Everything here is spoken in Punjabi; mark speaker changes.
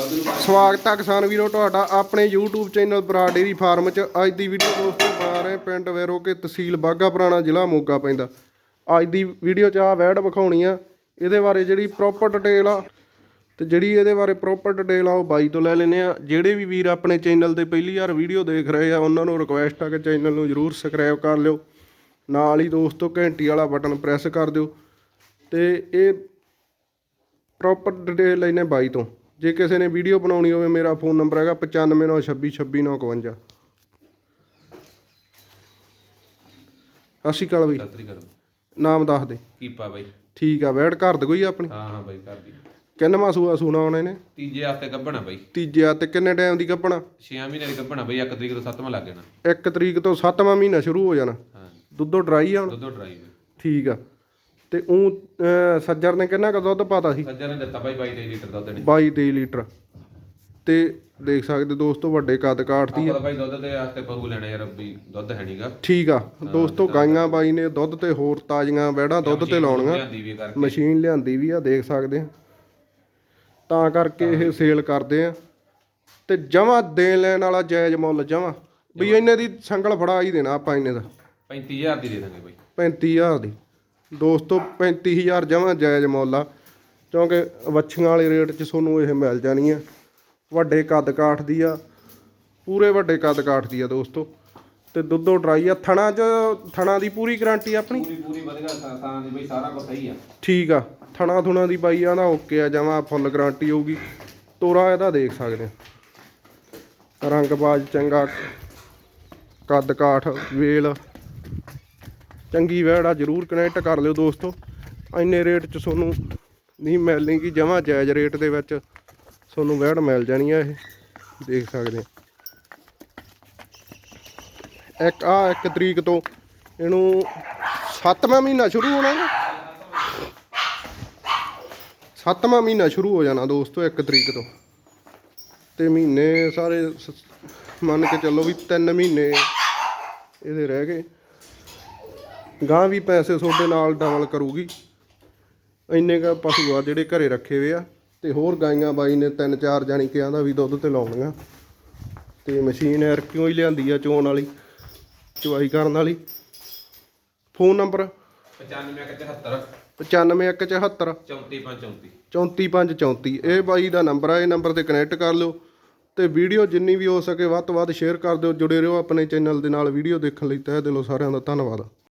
Speaker 1: ਸਵਾਗਤ ਹੈ ਕਿਸਾਨ ਵੀਰੋ, ਤੁਹਾਡਾ ਆਪਣੇ YouTube ਚੈਨਲ ਬਰਾ ਡੇਰੀ ਫਾਰਮ 'ਚ। ਅੱਜ ਦੀ ਵੀਡੀਓ ਦੋਸਤੋ, ਬਣਾ ਰਹੇ ਪਿੰਡ ਵੇਰੋਕੇ ਤਹਿਸੀਲ ਬਾਗਾ ਪੁਰਾਣਾ ਜ਼ਿਲ੍ਹਾ ਮੋਗਾ ਪੈਂਦਾ। ਅੱਜ ਦੀ ਵੀਡੀਓ 'ਚ ਆ ਵੈੜ ਵਿਖਾਉਣੀ ਆ। ਇਹਦੇ ਬਾਰੇ ਜਿਹੜੀ ਪ੍ਰੋਪਰ ਡਿਟੇਲ ਆ, ਤੇ ਜਿਹੜੀ ਇਹਦੇ ਬਾਰੇ ਪ੍ਰੋਪਰ ਡਿਟੇਲ ਆ, ਉਹ ਬਾਈ ਤੋਂ ਲੈ ਲੈਨੇ ਆ। ਜਿਹੜੇ ਵੀ ਵੀਰ ਆਪਣੇ ਚੈਨਲ ਤੇ ਪਹਿਲੀ ਵਾਰ ਵੀਡੀਓ ਦੇਖ ਰਹੇ ਆ, ਉਹਨਾਂ ਨੂੰ ਰਿਕੁਐਸਟ ਆ ਕਿ ਚੈਨਲ ਨੂੰ ਜਰੂਰ ਸਬਸਕ੍ਰਾਈਬ ਕਰ ਲਿਓ। ਨਾਲ ਹੀ ਦੋਸਤੋ, ਘੰਟੀ ਵਾਲਾ ਬਟਨ ਪ੍ਰੈਸ ਕਰ ਦਿਓ। ਤੇ ਇਹ ਪ੍ਰੋਪਰ ਡਿਟੇਲ ਲੈਨੇ ਬਾਈ ਤੋਂ। ਜੇ ਕਿਸੇ ਨੇ ਵੀਡੀਓ ਬਣਾਉਣੀ ਹੋਵੇ ਮੇਰਾ ਫੋਨ ਨੰਬਰ ਹੈਗਾ 9596266952 ਅਸੀਂ ਕਾਲ ਬਈ।
Speaker 2: ਸਤਰੀ ਕਰੋ
Speaker 1: ਨਾਮ ਦੱਸ ਦੇ।
Speaker 2: ਕੀਪਾ ਬਾਈ।
Speaker 1: ਠੀਕ ਆ ਵੈੜ ਘਰ ਦੇ ਕੋਈ ਆਪਣੀ?
Speaker 2: ਹਾਂ ਹਾਂ ਬਾਈ ਕਰਦੀ
Speaker 1: ਕਿੰਨਵਾਂ ਸੂਆ ਸੂਣਾ ਉਹਨੇ ਨੇ?
Speaker 2: ਤੀਜੇ ਹਫ਼ਤੇ ਗੱਭਣਾ ਬਾਈ।
Speaker 1: ਤੀਜੇ ਆ ਤੇ ਕਿੰਨੇ ਟਾਈਮ ਦੀ ਕੱਪਣਾ
Speaker 2: 6 ਮਹੀਨੇ ਦੀ ਗੱਭਣਾ ਬਾਈ 1 ਤਰੀਕ ਤੋਂ 7ਵਾਂ ਲੱਗ ਜਾਣਾ।
Speaker 1: 1 ਤਰੀਕ ਤੋਂ 7ਵਾਂ ਮਹੀਨਾ ਸ਼ੁਰੂ ਹੋ ਜਾਣਾ।
Speaker 2: ਹਾਂ।
Speaker 1: ਦੁੱਧੋ ਡਰਾਈ ਆ ਹੁਣ?
Speaker 2: ਦੁੱਧੋ ਡਰਾਈ
Speaker 1: ਠੀਕ ਆ। ਤੇ ਉਹ ਸੱਜਰ ਨੇ ਕਿੰਨਾ ਕੁ ਦੁੱਧ ਪਾਤਾ ਸੀ?
Speaker 2: ਸੱਜਾ ਨੇ ਦਿੱਤਾ ਬਾਈ 22 ਲੀਟਰ ਦੁੱਧ ਨੇ
Speaker 1: 22 23 ਲੀਟਰ। ਤੇ ਦੇਖ ਸਕਦੇ ਦੋਸਤੋ ਵੱਡੇ ਕੱਦ ਕਾਠਦੀ ਆ।
Speaker 2: ਆਪਾਂ ਬਾਈ ਦੁੱਧ ਦੇ ਵਾਸਤੇ ਪਹੂ ਲੈਣਾ ਯਾਰ ਵੀ ਦੁੱਧ ਹੈ ਨਹੀਂਗਾ
Speaker 1: ਠੀਕ ਆ। ਦੋਸਤੋ ਗਾਈਆਂ ਬਾਈ ਨੇ ਦੁੱਧ ਤੇ ਹੋਰ ਤਾਜ਼ੀਆਂ ਵੈੜਾਂ ਦੁੱਧ ਤੇ ਲਾਉਣੀਆਂ।
Speaker 2: ਲਿਆਂਦੀ ਵੀ ਕਰਕੇ।
Speaker 1: ਮਸ਼ੀਨ ਲਿਆਂਦੀ ਵੀ ਆ ਦੇਖ ਸਕਦੇ ਆ। ਤਾਂ ਕਰਕੇ ਇਹ ਸੇਲ ਕਰਦੇ ਆ। ਤੇ ਜਮਾ ਦੇਣ ਲੈਣ ਵਾਲਾ ਜਾਇਜ਼ ਮੁੱਲ ਜਮਾ। ਵੀ ਇਹਨੇ ਦੀ ਸੰਗਲ ਫੜਾ ਹੀ ਦੇਣਾ ਆਪਾਂ ਇਹਨੇ ਦਾ।
Speaker 2: 35000 ਦੀ ਦੇ ਦਾਂਗੇ ਬਾਈ।
Speaker 1: 35000 ਦੀ। ਦੋਸਤੋ 35000 ਜਮਾ ਜਾਇਜ਼ ਮੁੱਲ ਆ। ਕਿਉਂਕਿ ਵੱਛੀਆਂ ਵਾਲੇ ਰੇਟ 'ਚ ਤੁਹਾਨੂੰ ਇਹ ਮਿਲ ਜਾਣੀ ਆ। ਵੱਡੇ ਕੱਦ ਕਾਠ ਦੀ ਆ। ਪੂਰੇ ਵੱਡੇ ਕੱਦ ਕਾਠ ਦੀ ਆ ਦੋਸਤੋ। ਤੇ ਦੁੱਧੋ ਡਰਾਈ ਆ। ਥਣਾ 'ਚ ਥਣਾ ਦੀ ਪੂਰੀ ਗਾਰੰਟੀ ਆਪਣੀ?
Speaker 2: ਪੂਰੀ ਪੂਰੀ ਵਧੀਆ ਤਾਂ ਦੀ ਬਾਈ ਸਾਰਾ ਕੁਝ ਸਹੀ ਆ।
Speaker 1: ਠੀਕ ਆ। ਥਣਾ ਥੁਣਾ ਦੀ ਬਾਈ ਆ ਨਾ ਓਕੇ ਆ ਜਮਾ ਫੁੱਲ ਗਾਰੰਟੀ ਹੋਊਗੀ। ਤੋਰਾ ਇਹਦਾ ਦੇਖ ਸਕਦੇ ਆ। ਰੰਗਬਾਜ਼ ਚੰਗਾ। ਕੱਦ ਕਾਠ ਵੇਲ। ਚੰਗੀ ਵੈੜ ਆ, ਜਰੂਰ ਕਨੈਕਟ ਕਰ ਲਿਓ ਦੋਸਤੋ। ਇੰਨੇ ਰੇਟ 'ਚ ਤੁਹਾਨੂੰ ਨਹੀਂ ਮਿਲਣਗੀ, ਜਮਾ ਜਾਇਜ਼ ਰੇਟ ਦੇ ਵਿੱਚ ਤੁਹਾਨੂੰ ਵੈੜ ਮਿਲ ਜਾਣੀ ਆ ਇਹ। ਦੇਖ ਸਕਦੇ ਇੱਕ ਆ, ਇੱਕ ਤਰੀਕ ਤੋਂ ਇਹਨੂੰ 7ਵਾਂ ਮਹੀਨਾ ਸ਼ੁਰੂ ਹੋਣਾ ਨਾ। ਸੱਤਵਾਂ ਮਹੀਨਾ ਸ਼ੁਰੂ ਹੋ ਜਾਣਾ ਦੋਸਤੋ 1 ਤਰੀਕ ਤੋਂ। ਤੇ ਮਹੀਨੇ ਸਾਰੇ ਸ- ਮੰਨ ਕੇ ਚੱਲੋ ਵੀ 3 ਮਹੀਨੇ ਇਹਦੇ ਰਹਿ ਗਏ। ਗਾਂ ਵੀ ਪੈਸੇ ਤੁਹਾਡੇ ਨਾਲ ਡਬਲ ਕਰੂਗੀ। ਇੰਨੇ ਕ ਪਸ਼ੂ ਆ ਜਿਹੜੇ ਘਰੇ ਰੱਖੇ ਹੋਏ ਆ ਤੇ ਹੋਰ ਗਾਈਆਂ ਬਾਈ ਨੇ ਤਿੰਨ ਚਾਰ ਜਾਣੀ ਕਿ ਆਂਦਾ ਵੀ ਦੁੱਧ ਤੇ ਲਾਉਣੀਆਂ। ਤੇ ਮਸ਼ੀਨ ਐਰ ਕਿਉਂ ਹੀ ਲਿਆਂਦੀ ਆ ਚੋਣ ਵਾਲੀ ਚੁਆਈ ਕਰਨ ਵਾਲੀ। Phone number?
Speaker 2: 95
Speaker 1: 95174
Speaker 2: 34534
Speaker 1: 34534 ਇਹ ਬਾਈ ਦਾ ਨੰਬਰ ਆ ਇਹ ਨੰਬਰ ਤੇ ਕਨੈਕਟ ਕਰ ਲਿਓ। ਤੇ ਵੀਡੀਓ ਜਿੰਨੀ ਵੀ ਹੋ ਸਕੇ ਵੱਧ ਤੋਂ ਵੱਧ ਸ਼ੇਅਰ ਕਰ ਦਿਓ ਜੁੜੇ ਰਹੋ ਆਪਣੇ ਚੈਨਲ ਦੇ ਨਾਲ। ਵੀਡੀਓ ਦੇਖਣ ਲਈ ਤਹਿ ਦਿਲੋਂ ਸਾਰਿਆਂ ਦਾ ਧੰਨਵਾਦ।